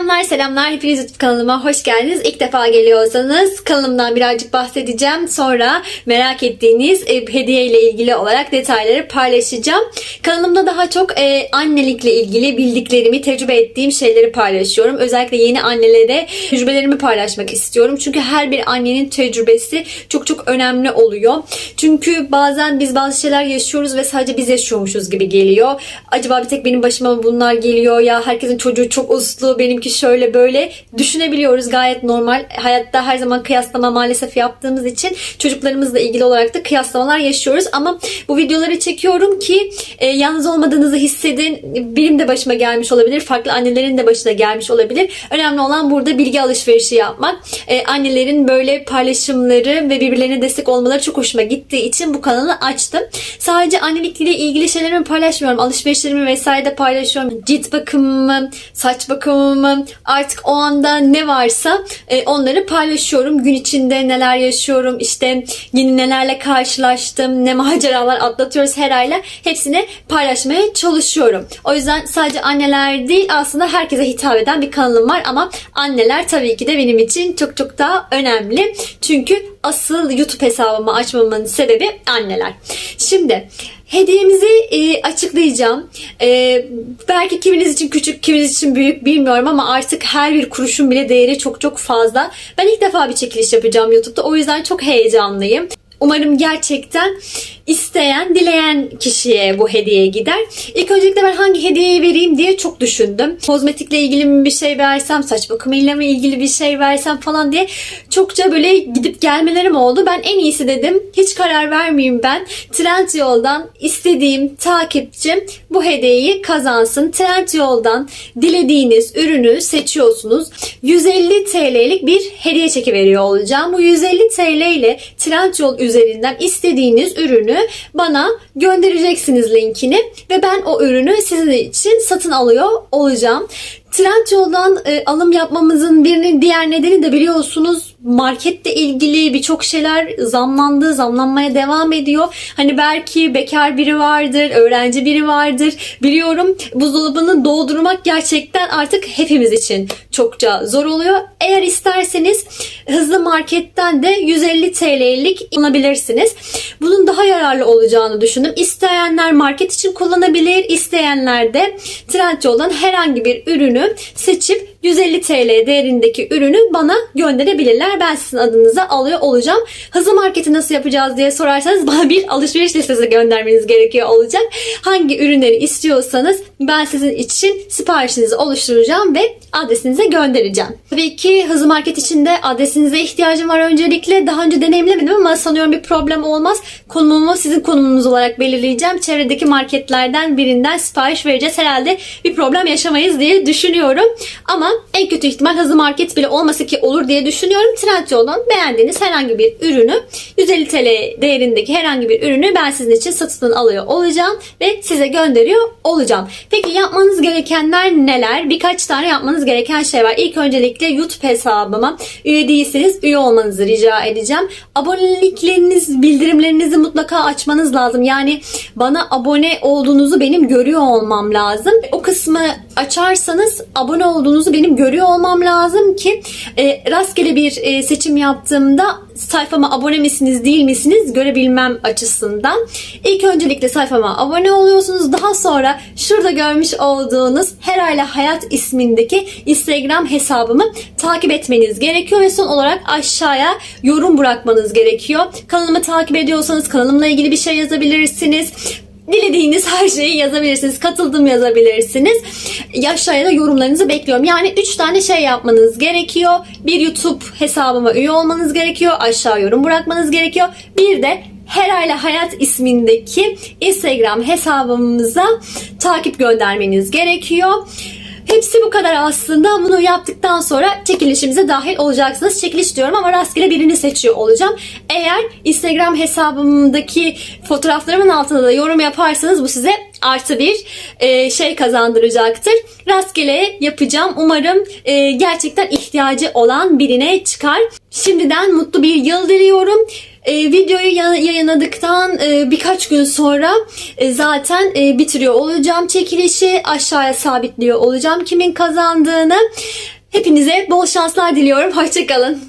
Selamlar selamlar hepiniz YouTube kanalıma hoş geldiniz. İlk defa geliyorsanız kanalımdan birazcık bahsedeceğim. Sonra merak ettiğiniz e, hediye ile ilgili olarak detayları paylaşacağım. Kanalımda daha çok e, annelikle ilgili bildiklerimi, tecrübe ettiğim şeyleri paylaşıyorum. Özellikle yeni annelere tecrübelerimi paylaşmak istiyorum. Çünkü her bir annenin tecrübesi çok çok önemli oluyor. Çünkü bazen biz bazı şeyler yaşıyoruz ve sadece biz yaşıyormuşuz gibi geliyor. Acaba bir tek benim başıma mı bunlar geliyor ya herkesin çocuğu çok uslu benimki şöyle böyle düşünebiliyoruz gayet normal. Hayatta her zaman kıyaslama maalesef yaptığımız için çocuklarımızla ilgili olarak da kıyaslamalar yaşıyoruz. Ama bu videoları çekiyorum ki e, yalnız olmadığınızı hissedin. Benim de başıma gelmiş olabilir. Farklı annelerin de başına gelmiş olabilir. Önemli olan burada bilgi alışverişi yapmak. E, annelerin böyle paylaşımları ve birbirlerine destek olmaları çok hoşuma gittiği için bu kanalı açtım. Sadece annelikle ilgili şeylerimi paylaşmıyorum. Alışverişlerimi vesaire de paylaşıyorum. Cilt bakımımı, saç bakımımı artık o anda ne varsa e, onları paylaşıyorum. Gün içinde neler yaşıyorum, işte yeni nelerle karşılaştım, ne maceralar atlatıyoruz her ayla hepsini paylaşmaya çalışıyorum. O yüzden sadece anneler değil aslında herkese hitap eden bir kanalım var ama anneler tabii ki de benim için çok çok daha önemli. Çünkü asıl YouTube hesabımı açmamın sebebi anneler. Şimdi hediyemizi e, açıklayacağım. E, belki kiminiz için küçük, kiminiz için büyük bilmiyorum ama artık her bir kuruşun bile değeri çok çok fazla. Ben ilk defa bir çekiliş yapacağım YouTube'da. O yüzden çok heyecanlıyım. Umarım gerçekten isteyen, dileyen kişiye bu hediye gider. İlk öncelikle ben hangi hediyeyi vereyim diye çok düşündüm. Kozmetikle ilgili mi bir şey versem, saç bakımıyla mı ilgili bir şey versem falan diye çokça böyle gidip gelmelerim oldu. Ben en iyisi dedim. Hiç karar vermeyeyim ben. Trendyol'dan istediğim takipçim bu hediyeyi kazansın. Trendyol'dan dilediğiniz ürünü seçiyorsunuz. 150 TL'lik bir hediye çeki veriyor olacağım. Bu 150 TL ile Trendyol üzerinden istediğiniz ürünü bana göndereceksiniz linkini ve ben o ürünü sizin için satın alıyor olacağım. Trendyol'dan e, alım yapmamızın birinin diğer nedeni de biliyorsunuz markette ilgili birçok şeyler zamlandı, zamlanmaya devam ediyor. Hani belki bekar biri vardır, öğrenci biri vardır. Biliyorum buzdolabını doldurmak gerçekten artık hepimiz için çokça zor oluyor. Eğer isterseniz hızlı marketten de 150 TL'lik alabilirsiniz. Bunun daha yararlı olacağını düşündüm. İsteyenler market için kullanabilir, isteyenler de Trendyol'dan herhangi bir ürünü seçip 150 TL değerindeki ürünü bana gönderebilirler. Ben sizin adınıza alıyor olacağım. Hızlı marketi nasıl yapacağız diye sorarsanız bana bir alışveriş listesi göndermeniz gerekiyor olacak. Hangi ürünleri istiyorsanız ben sizin için siparişinizi oluşturacağım ve adresinize göndereceğim. Tabii ki hızlı market için de adresinize ihtiyacım var öncelikle. Daha önce deneyimlemedim ama sanıyorum bir problem olmaz. Konumumu sizin konumunuz olarak belirleyeceğim. Çevredeki marketlerden birinden sipariş vereceğiz. Herhalde bir problem yaşamayız diye düşünüyorum. Ama en kötü ihtimal hızlı market bile olmasa ki olur diye düşünüyorum. Trendyol'dan beğendiğiniz herhangi bir ürünü 150 TL değerindeki herhangi bir ürünü ben sizin için satın alıyor olacağım ve size gönderiyor olacağım. Peki yapmanız gerekenler neler? Birkaç tane yapmanız gereken şey var. İlk öncelikle YouTube hesabıma üye değilseniz üye olmanızı rica edeceğim. Abonelikleriniz, bildirimlerinizi mutlaka açmanız lazım. Yani bana abone olduğunuzu benim görüyor olmam lazım. O kısmı açarsanız abone olduğunuzu benim görüyor olmam lazım ki e, rastgele bir e, seçim yaptığımda sayfama abone misiniz değil misiniz görebilmem açısından. İlk öncelikle sayfama abone oluyorsunuz. Daha sonra şurada görmüş olduğunuz Herayla Hayat ismindeki Instagram hesabımı takip etmeniz gerekiyor ve son olarak aşağıya yorum bırakmanız gerekiyor. Kanalımı takip ediyorsanız kanalımla ilgili bir şey yazabilirsiniz. Dilediğiniz her şeyi yazabilirsiniz. Katıldım yazabilirsiniz. Aşağıya da yorumlarınızı bekliyorum. Yani 3 tane şey yapmanız gerekiyor. Bir YouTube hesabıma üye olmanız gerekiyor. Aşağı yorum bırakmanız gerekiyor. Bir de Herayla Hayat ismindeki Instagram hesabımıza takip göndermeniz gerekiyor. Hepsi bu kadar aslında. Bunu yaptıktan sonra çekilişimize dahil olacaksınız. Çekiliş diyorum ama rastgele birini seçiyor olacağım. Eğer Instagram hesabımdaki fotoğraflarımın altına da yorum yaparsanız bu size artı bir e, şey kazandıracaktır. Rastgele yapacağım. Umarım e, gerçekten ihtiyacı olan birine çıkar. Şimdiden mutlu bir yıl diliyorum. E, videoyu ya- yayınladıktan e, birkaç gün sonra e, zaten e, bitiriyor olacağım çekilişi. Aşağıya sabitliyor olacağım kimin kazandığını. Hepinize bol şanslar diliyorum. Hoşçakalın.